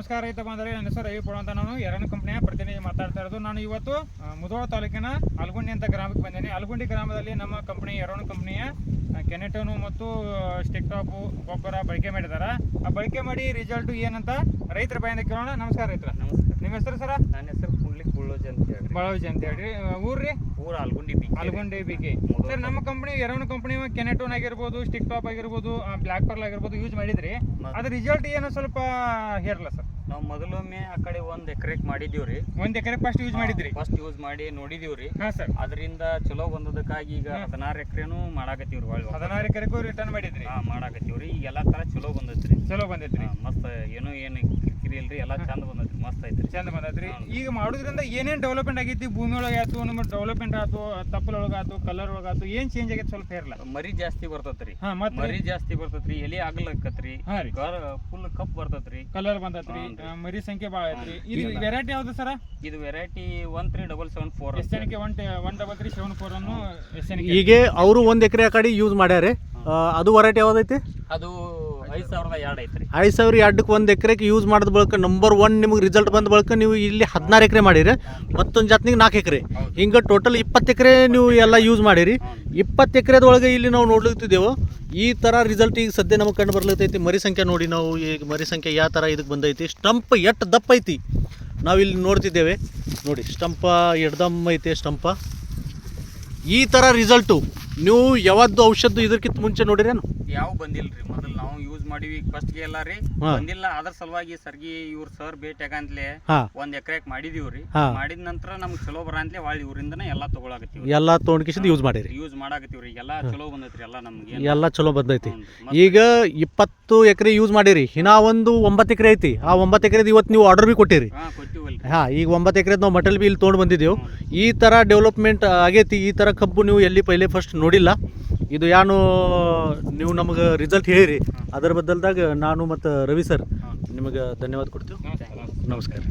ನಮಸ್ಕಾರ ರೈತ ಬಂದರೆ ನನ್ನ ಹೆಸರು ರವಿ ಅಂತ ನಾನು ಎರಡು ಕಂಪ್ನಿಯ ಪ್ರತಿನಿಧಿ ಮಾತಾಡ್ತಾ ಇರೋದು. ನಾನು ಇವತ್ತು ಮುದೋಳ ಮುಧೋಳ ತಾಲೂಕಿನ ಅಲ್ಗುಂಡಿ ಅಂತ ಗ್ರಾಮಕ್ಕೆ ಬಂದೇನೆ. ಅಲ್ಗುಂಡಿ ಗ್ರಾಮದಲ್ಲಿ ನಮ್ಮ ಕಂಪ್ನಿ ಎರಡು ಕಂಪ್ನಿಯ ಕೆನೆಟೋನು ಮತ್ತು ಸ್ಟಿಕ್ ಟಾಪು ಗೊಬ್ಬರ ಬಳಕೆ ಮಾಡಿದ್ದಾರೆ ಆ ಬಳಕೆ ಮಾಡಿ ರಿಸಲ್ಟು ಏನಂತ ರೈತರ ಬಾಯಿಂದ ಕೇಳೋಣ. ನಮಸ್ಕಾರ ರೈತರ. ನಮಸ್ಕಾರ. ನಿಮ್ಮ ಹೆಸರು ಸರ? ನನ್ನ ಹೆಸರು ಪುಂಡ್ಲಿ ಕುಳ್ಳೋಜ್ ಅಂತ ಹೇಳಿ ಬಳೋಜಿ ಅಂತ ಹೇಳಿ ಊರ್ರಿ? ಊರ ಅಲ್ಗುಂಡಿ ಬಿ ಅಲ್ಗುಂಡಿ ಬಿಗೆ ಸರ್ ನಮ್ಮ ಕಂಪ್ನಿ ಎರಡು ಕಂಪ್ನಿ ಕೆನೆಟೋನ್ ಆಗಿರ್ಬೋದು ಸ್ಟಿಕ್ ಟಾಪ್ ಆಗಿರ್ಬೋದು ಬ್ಲ್ಯಾಕ್ ಪರ್ಲ್ ಆಗಿರ್ಬೋದು ಯೂಸ್ ಮಾಡಿದ್ರಿ. ಅದ್ರ ರಿಸಲ್ಟ್ ಏನು ಸ್ವಲ್ಪ ಹೇರಲ್ಲ ಸರ್? ನಾವು ಮೊದಲೊಮ್ಮೆ ಆ ಕಡೆ ಒಂದ್ ಎಕರೆಕ್ ಮಾಡಿದೀವ್ರಿ ಒಂದ್ ಎಕರೆ ಫಸ್ಟ್ ಯೂಸ್ ಮಾಡಿದ್ರಿ? ಫಸ್ಟ್ ಯೂಸ್ ಮಾಡಿ ನೋಡಿದೀವ್ರಿ ಹಾ ಸರ್. ಅದರಿಂದ ಚಲೋ ಬಂದದಕ್ಕಾಗಿ ಈಗ ಹದಿನಾರು ಎಕರೆನು ಮಾಡಾಕತ್ತೀವ್ರಿ ಒಳ್ಳೆ ಹದಿನಾರು ಎಕರೆಗೂ ರಿಟರ್ನ್ ಮಾಡಿದ್ರಿ. ಹಾ ಮಾಡಾಕತ್ತೀವ್ರಿ. ಈಗ ಎಲ್ಲಾ ತರ ಚಲೋ ಬಂದೈತ್ರಿ. ಚಲೋ ಬಂದೈತ್ರಿ. ಮತ್ತ ಮಸ್ತ್ ಏನು ಏನು ಇಲ್ರಿ ಎಲ್ಲಾ ಚಂದ ಬಂದೈತ್ರಿ ಮಸ್ತ್ ಐತ್ರಿ ಚಂದ ಬಂದೈತ್ರಿ ಈಗ ಮಾಡೋದ್ರಿಂದ ಏನೇನ್ ಡೆವಲಪ್ಮೆಂಟ್ ಆಗೈತಿ ಭೂಮಿ ಒಳಗೆ ಆಯ್ತು ನಿಮ್ಮ ಡೆವಲಪ್ಮೆಂಟ್ ಆಯ್ತು ತಪ್ಪಲ ಒಳಗಾತು ಕಲರ್ ಒಳಗಾತು ಏನ್ ಚೇಂಜ್ ಆಗೈತೆ ಸ್ವಲ್ಪ ಇರಲ್ಲ ಮರಿ ಜಾಸ್ತಿ ಬರ್ತೈತ್ರಿ. ಹಾ ಮತ್ತೆ? ಮರಿ ಜಾಸ್ತಿ ಬರ್ತೈತ್ರಿ ಎಲಿ ಆಗ್ಲಕ್ಕತ್ರಿ ಹಾ ರೀ. ಫುಲ್ ಕಪ್ ಬರ್ತೈತ್ರಿ. ಕಲರ್ ಬಂದೈತ್ರಿ ಮರಿ ಸಂಖ್ಯೆ ಭಾಳ ಐತ್ರಿ ಇದು ವೆರೈಟಿ ಯಾವ್ದು ಸರ? ಇದು variety one three double seven four S N K one one double three seven four ಅನ್ನು ಎಸ್ ಎನ್ ಈಗ ಅವರು ಒಂದು ಎಕರೆ ಆ ಕಡೆ ಯೂಸ್ ಮಾಡ್ಯಾರೆ ಆ, ಅದು ವೆರೈಟಿ ಯಾವ್ದೈತಿ? ಅದು ಐದ್ ಸಾವಿರ ಎರಡಕ್ಕೆ ಒಂದು ಎಕರೆಗೆ ಯೂಸ್ ಮಾಡಿದ ಬಳಿಕ ನಂಬರ್ ಒನ್ ನಿಮಗೆ ರಿಸಲ್ಟ್ ಬಂದ ಬಳಿಕ ನೀವು ಇಲ್ಲಿ ಹದಿನಾರು ಎಕರೆ ಮಾಡಿರಿ. ಮತ್ತೊಂದು ಜಾತ್ನಿಗೆ ನಾಲ್ಕು ಎಕರೆ. ಹಿಂಗೆ ಟೋಟಲ್ ಇಪ್ಪತ್ತು ಎಕರೆ ನೀವು ಎಲ್ಲ ಯೂಸ್ ಮಾಡಿರಿ. ಇಪ್ಪತ್ತು ಎಕರೆದೊಳಗೆ ಇಲ್ಲಿ ನಾವು ನೋಡ್ಲಿಕ್ತಿದ್ದೇವೆ. ಈ ಥರ ರಿಸಲ್ಟ್ ಈಗ ಸದ್ಯ ನಮಗೆ ಕಂಡು ಬರ್ಲತ್ತೈತಿ ಮರಿ ಸಂಖ್ಯೆ ನೋಡಿ ನಾವು ಈಗ ಮರಿ ಸಂಖ್ಯೆ ಯಾವ ಥರ ಇದಕ್ಕೆ ಬಂದೈತಿ. ಸ್ಟಂಪ್ ಎಷ್ಟು ದಪ್ಪ ಐತಿ. ನಾವಿಲ್ಲಿ ನೋಡ್ತಿದ್ದೇವೆ. ನೋಡಿ ಸ್ಟಂಪ ಎಡ್ದಮ್ಮ ಐತೆ ಸ್ಟಂಪ ಈ ಥರ ರಿಸಲ್ಟು ನೀವು ಯಾವತ್ತು ಔಷಧ ಇದಕ್ಕಿಂತ ಮುಂಚೆ ನೋಡಿರೇನು ಯಾವ ಬಂದಿಲ್ರಿ? ಮೊದಲು ನಾವು ಯೂಸ್ ಮಾಡಿವಿ ಫಸ್ಟ್ಗೆ ಎಲ್ಲ ರೀ. ಬಂದಿಲ್ಲ ಅದ್ರ ಸಲುವಾಗಿ ಸರ್ಗಿ ಇವ್ರ ಸರ್ ಭೇಟಿ ಆಗಂತ್ಲೆ ಒಂದ್ ಎಕರೆಕ್ ಮಾಡಿದೀವ್ರಿ. ಮಾಡಿದ ನಂತರ ನಮ್ಗೆ ಚಲೋ ಬರಂತ್ಲೆ ವಾಳಿ ಊರಿಂದನೇ ಎಲ್ಲಾ ತಗೊಳಕತ್ತೀವಿ ಎಲ್ಲಾ ತೊಗೊಂಡ್ಕಿಸಿದ್ ಯೂಸ್ ಮಾಡಿರಿ. ಯೂಸ್ ಮಾಡಾಕತ್ತೀವ್ರಿ. ಎಲ್ಲಾ ಚಲೋ ಬಂದೈತ್ರಿ ಎಲ್ಲಾ ನಮ್ಗೆ ಎಲ್ಲಾ ಚಲೋ ಬಂದೈತಿ. ಈಗ ಇಪ್ಪತ್ತು ಎಕರೆ ಯೂಸ್ ಮಾಡಿರಿ. ಇನ್ನ ಒಂದು ಒಂಬತ್ತು ಎಕರೆ ಐತಿ. ಆ ಒಂಬತ್ತು ಎಕರೆದು ಇವತ್ತು ನೀವು ಆರ್ಡರ್ ಬಿ ಕೊಟ್ಟಿರಿ. ಹಾ ಕೊಟ್ಟಿವಲ್ರಿ. ಹಾ ಈಗ ಒಂಬತ್ತು ಎಕರೆದು ನಾವು ಮಟಲ್ ಬಿ ಇಲ್ಲಿ ತೊಗೊಂಡು ಬಂದಿದ್ದೇವೆ ಈ ತರ ಡೆವಲಪ್ಮೆಂಟ್ ಆಗೈತಿ. ಈ ತರ ಕಬ್ಬು ನೀವು ಎಲ್ಲಿ ಪೈಲೆ ಫಸ್ಟ್ ನೋಡಿಲ್ಲ. ಇದು ಏನು ನೀವು ನಮಗೆ ರಿಸಲ್ಟ್ ಹೇಳಿರಿ. ಅದರ ಬದಲ್ದಾಗ ನಾನು ಮತ್ತು ರವಿ ಸರ್ ನಿಮಗೆ ಧನ್ಯವಾದ ಕೊಡ್ತೀವಿ. ನಮಸ್ಕಾರ. ನಮಸ್ಕಾರ.